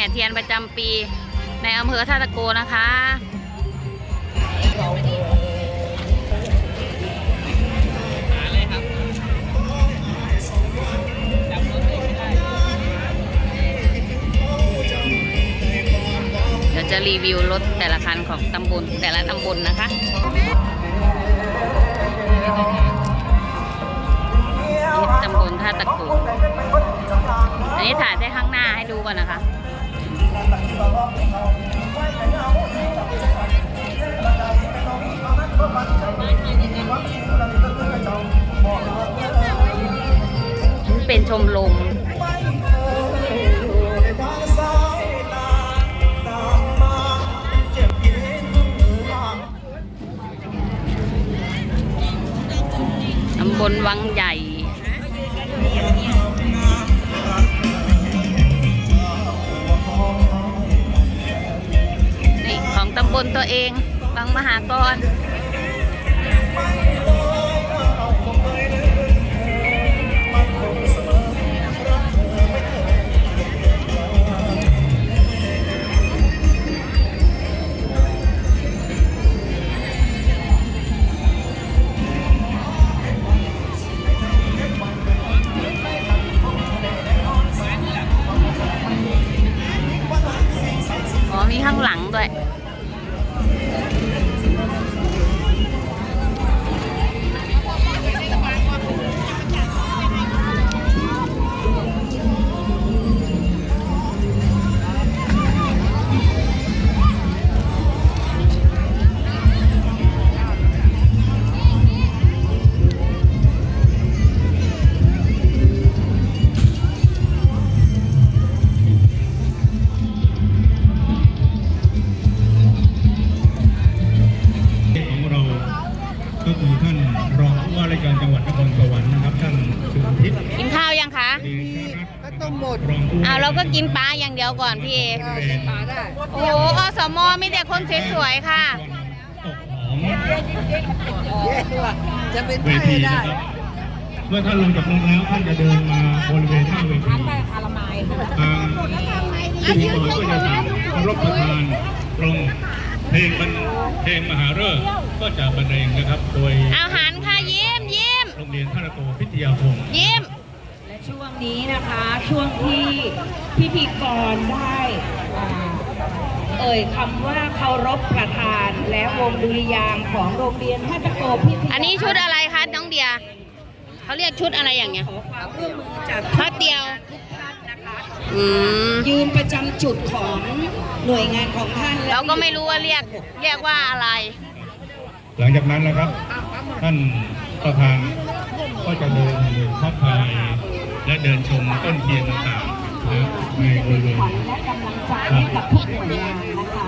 ห่เทียนประจำปีในอำเภอท่าตะโกนะคะ เดี๋ยวจะรีวิวรถแต่ละคันของตำบลแต่ละตำบลนะคะนี่ตำบลท่าตะโกอันนี้ถ่ายได้ข้างหน้าให้ดูก่อนนะคะ เป็นชมรมตำบลวังใหญ่นี่ของตำบลตัวเองบางมหากร ยังคะเดชรัตน์ก็ต้องหมดรองผู้ว่อ้าวเราก็กินปลาอย่างเดียวก่อนพี่เอบริเวณปลาได้โอ้โหอสมมีแต่คนสวยๆค่ะตกหอมเย้ว่ะจะเป็นเวไปทีได้นะครับเมื่อท่านลงจากรถแล้วท่านจะเดินมาบริเวณหน้าเวทีทางพิธีกรก็จะสั่งเคารพประธานตรงเพลงบรรเพลงมหาฤกษ์ก็จะบรรเลงนะครับ โดยเอาหันค่ะยิ้มยิ้มโรงเรียนท่าตะโกพิทยาคมยิ้มและ ช่วงนี้นะคะช่วงที่พิธีกรได้อ่าเอ่ยคำว่าเคารพประธาน และวงดุริยางค์ของโรงเรียนท่าตะโกพิทยาอันนี้ชุดอะไรคะน้องเดียเขาเรียกชุดอะไรอย่างเงี้ยขอความร่วมมือจากพัดเดียวทุกท่านนะคะอืมยืนประจำจุดของหน่วยงานของท่านและเราก็ไม่รู้ว่าเรียกเรียกว่าอะไร หลังจากนั้นนะครับ ท่านประธานก็จะเดินทักทาย และเดินชมต้นเทียนต่างๆนะในบริเวณขวัญและกำลังใจให้กับทุกหน่วยงานนะคะ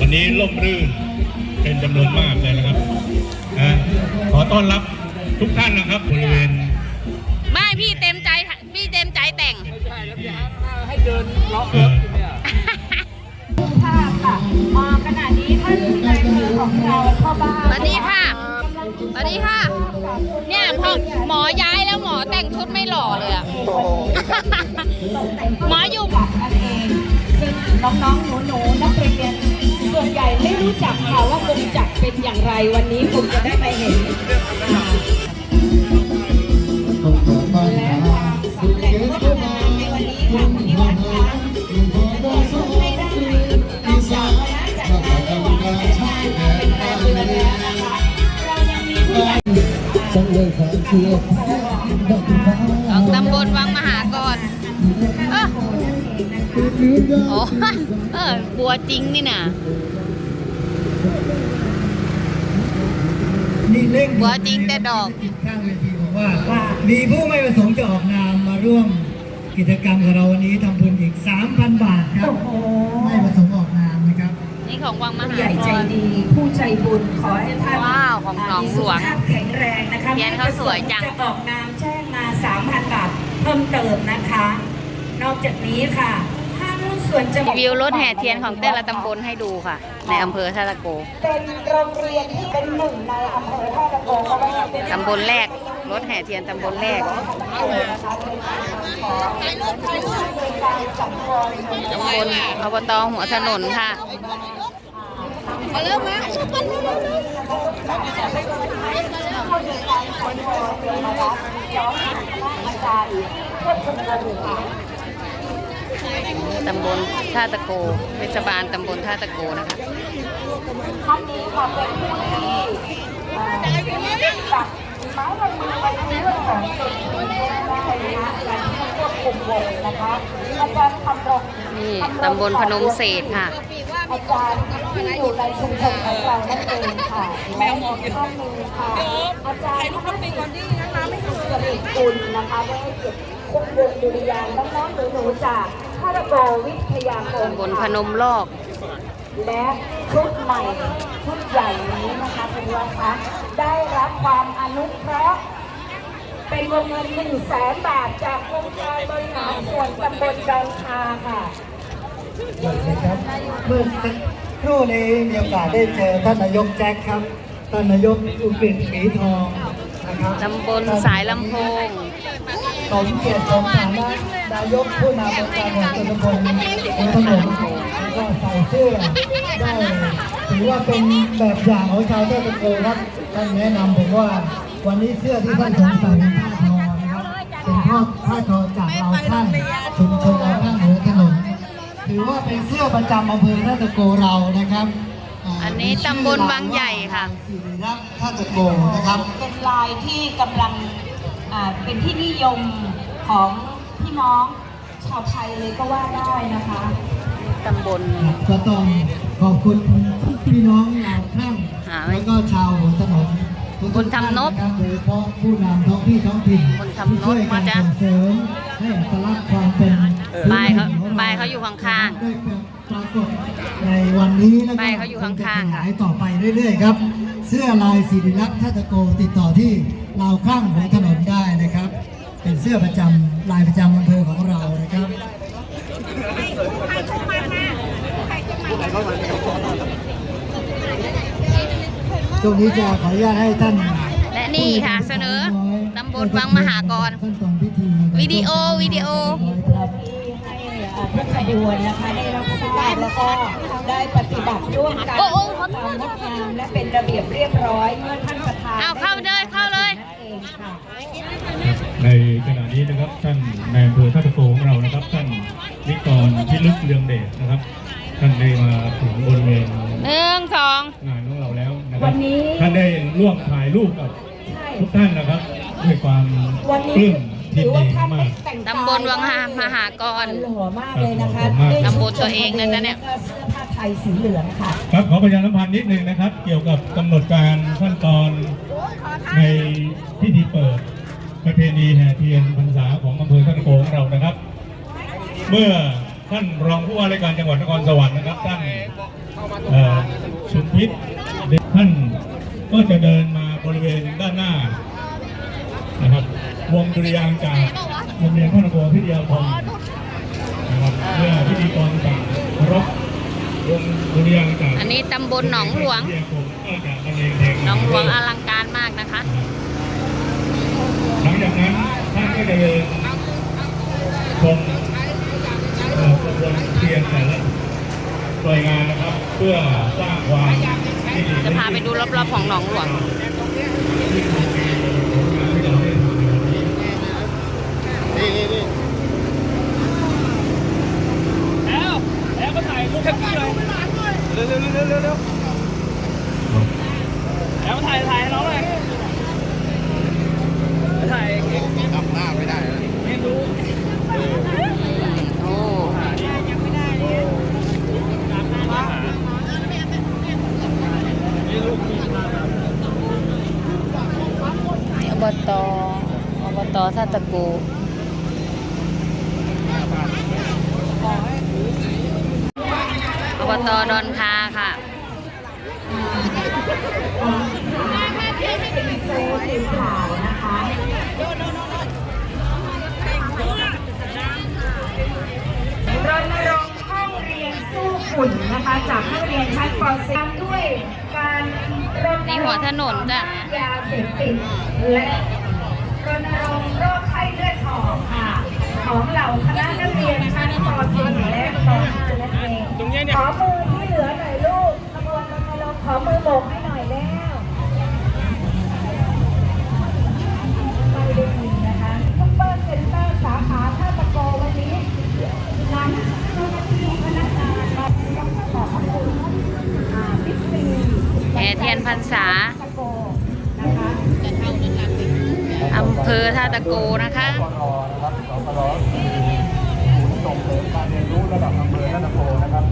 วันนี้ร่มรื่นเป็นจำนวนมากเลยนะครับนะขอต้อนรับทุกท่านนะครับบริเวณไม่พี่เต็มใจพี่เต็มใจแต่งให้เดินเลาะเอ่อภาพค่ะมาขณะนี้ท่านนายอำเภอของเราพ่อบ้านสวัสดีค่ะสวัสดีค่ะเนี่ย พอหมอย้ายแล้วหมอแต่งชุดไม่หล่อเลยอะหมออยู่กับอันเองซึ่งน้องๆหนูๆนักเรียนส่วนใหญ่ไม่รู้จักค่ะว่าวงจักรเป็นอย่างไรวันนี้คุณจะได้มาเห็นอ่าและ ของตำบลวังมหากรเออโอ้เออบัวจริงนี่น่ะนี่เร่งบัวจริงแต่ดอกข้างเวทีบอกว่า มีผู้ไม่ประสงค์จะออกนามมาร่วมกิจกรรมของเราวันนี้ทำบุญอีก 3,000 บาทครับโอ้โหไม่ประสงค์ออกนามนะครับ นี่ของวังมผู้หาใหญ่กใจรดี ผู้ใจบุญขอให้ท่านว้าวของหนองหลวงมีสุขภาพแข็งแรง สวยจัง จะออกนามแจ้งมา 3,000 บาทเพิ่มเติมนะคะ นอกจากนี้ค่ะถ้ารุ่นส่วนจังหวัดวิวรถแห่เทียนของแต่ละตำบลให้ดูค่ะ ในอำเภอท่าตะโก เป็นโรงเรียนที่เป็นหนึ่งในอำเภอท่าตะโกเพราะว่าเป็นตำบลแรก รถแห่เทียนตำบลแรกตำบลอบตหัวถนนค่ะ มาเริ่มมาชอบกันเตำบลท่าตะโกเทศบาลตำบลท่าตะโกนะคะท่านนี้ค่ะเป็นผู้ที่เอ่อจับไม้ลายมือไปในเรื่องของจุดที่ได้นะการควบคุมวงนะคะ นี่ตำบลพนมเศษค่ะอาจารย์ที่อยู่ในชุมชนของเรานั่นเองค่ะและอีกท่านหนึ่งค่ะอาจารย์ท่านสิริริกุลนะคะได้ให้เกียรติคุมวงดุริยางค์น้องๆหนูๆจากพระโกวิทยาคมตำบลพนมลอก และชุดใหม่ชุดใหญ่นี้นะคะคุณวัฒคะได้รับความอนุเคราะห์ เป็นวงเงินหนึ่งแสนบาทจากองค์การบริหารส่วนตำบลดอนคาค่ะนะครับเมื่อสักครู่นี้มีโอกาสได้เจอท่านนายกแจ็คครับ ท่านนายกอุกฤษศรีทองนะครับตำบลสายลำโพงสมเกียรติสมฐานะนายกผู้นำองค์การแห่งตำบลหัวถนนแล้วก็ใส่เสื้อได้ถือว่าเป็นแบบอย่างของชาวเทศโกครับท่านแนะนำผมว่าวันนี้เสื้อที่ท่านสวมใส่ เป็นผ้าผ้าทอจากเราท่านชุมชนเราท่านหัวถนนถือว่าเป็นเสื้อประจำอำเภอท่าตะโกเรานะครับาอันนี้ตำบลบางใหญ่ค่ะสิริรักษ์ท่าตะโกนะครับเป็นลายที่กำลังอ่าเป็นที่นิยมของพี่น้องชาวไทยเลยก็ว่าได้นะคะตำบลก็ต้องขอบคุณพี่น้องเราท่านหาไว้แล้วก็ชาวหัวถนนทุกๆ คุณทำนบท่าะครับโดยเฉพาะผู้นำท้องที่ท้องถิ่นคุณทำนบที่ช่วยกันมาจ้ะส่งเสริมให้อัตลักษณ์ความเป็นป้ายเขาพื้นถิ่นของรป้ายเขาอยู่ข้างๆ ได้ปรากฏในวันนี้แล้วก็ป้ายเขาอยู่ข้างๆค่ะขยายต่อไปเรื่อยๆครับ เสื้อลายสิริลักษณ์ทัตโกติดต่อที่ลาวข้างหัวถนนได้นะครับ เป็นเสื้อประจำลายประจำอำเภอของเรานะครับ ช่วงนี้จะขออนุญาตให้ท่านและนี่ค่ะเสนอตำบลวังมหากรขั้นตอนพิธีวิดีโอวิดีโอครับที่ให้อ่าผู้ขบวนนะคะได้รับทราบแล้วก็ได้ปฏิบัติร่วมกันโอ้โอ้ความงดงามและเป็นระเบียบเรียบร้อยเมื่อท่านประธานเอาเข้าเลยเข้าเลยนั่นเองค่ะในขณะนี้นะครับท่านนายอำเภอท่าตะโกของเรานะครับ ท่านนิกรพิลึกเรืองเดชนะครับ ท่านได้มาถึงบริเวณหนึ่งสองงานของเราแล้วนะค วัรับนนี้ท่านได้ร่วมถ่ายรูปกับใช่ทุกท่านนะครับ ด้วยความวันนี้ปลื้มยิถืนอว่าดีท่านมาได้กแต่งกายตำบลวังมหากรหล่อมากเลยนะคะครับด้วยตำบลตัวเองเลยนะเนี่ยแล้วก็เสื้อผ้าไทยสีเหลืองค่ะครับขอประชาสัมพันธ์นิดนึงนะครับ เกี่ยวกับกำหนดการขั้นตอนในพิธีเปิดประเพณีแห่เทียนพรรษาของอำเภอท่าตะโกของเรานะครับ เมื่อท่านรองผู้ว่าราชการจังหวัดนครสวรรค์นะครับท่านเอ่อสุพิษ ท่านก็จะเดินมาบริเวณด้านหน้านะครับ วงดุริยางค์จากโรงเรียนพระนครพิทยาคมนะครับเมื่อพิธีกรต่างๆรบวงดุริยางค์จากอันนี้ตำบลหนองหลวงพิทยาคมก็จะบรรเลงเพลงหนองหลวงอลังการมากนะคะ หลังจากนั้นท่านก็จะเดินชมเอ่อขบวนเทียนแต่ละหน่วยงานนะครับ เพื่อสร้างความที่ดี จะพาไปดูรอบๆของหนองหลวงที่ดีผลงานที่เราได้ทำในวันนี้แล้วแล้วก็ถ่ายรูปแท็กซี่เลยเร็วเร็วเร็วเร็วเร็วแล้วมาถ่ายถ่ายให้น้องหน่อยถ่ายทำหน้าไม่ได้ไม่รู้ โอ้ อบตอบตท่าตะกูอบตดอนคาค่ะรณรงค์ห้องเรียนสู้ฝุ่นนะคะ จากห้องเรียนชั้นป .4 ด้วย การรณรงค์นี่หัวถนนจ้ะยาเสพติดและรณรงค์โรคไข้เลือดออกค่ะ ของเหล่าคณะนักเรียนชั้นป .4 และป .5 นั่นเองตรงเนี้ยเนี่ยขอมือที่เหลือหน่อยลูกขบวนรณรงค์ขอมือโบกให้หน่อยแล้วไม่ได้ยินนะคะซุปเปอร์เซ็นเตอร์สาขาท่าตะโกวันนี้นำเจ้าหน้าที่พนักงานมาต้องขอบพระคุณอ่าบิ๊กซี แห่เทียนพรรษาอำเภอท่าตะโกนะคะส่งเสริมการเรียนรู้ระดับอำเภอท่าตะโกนะครับ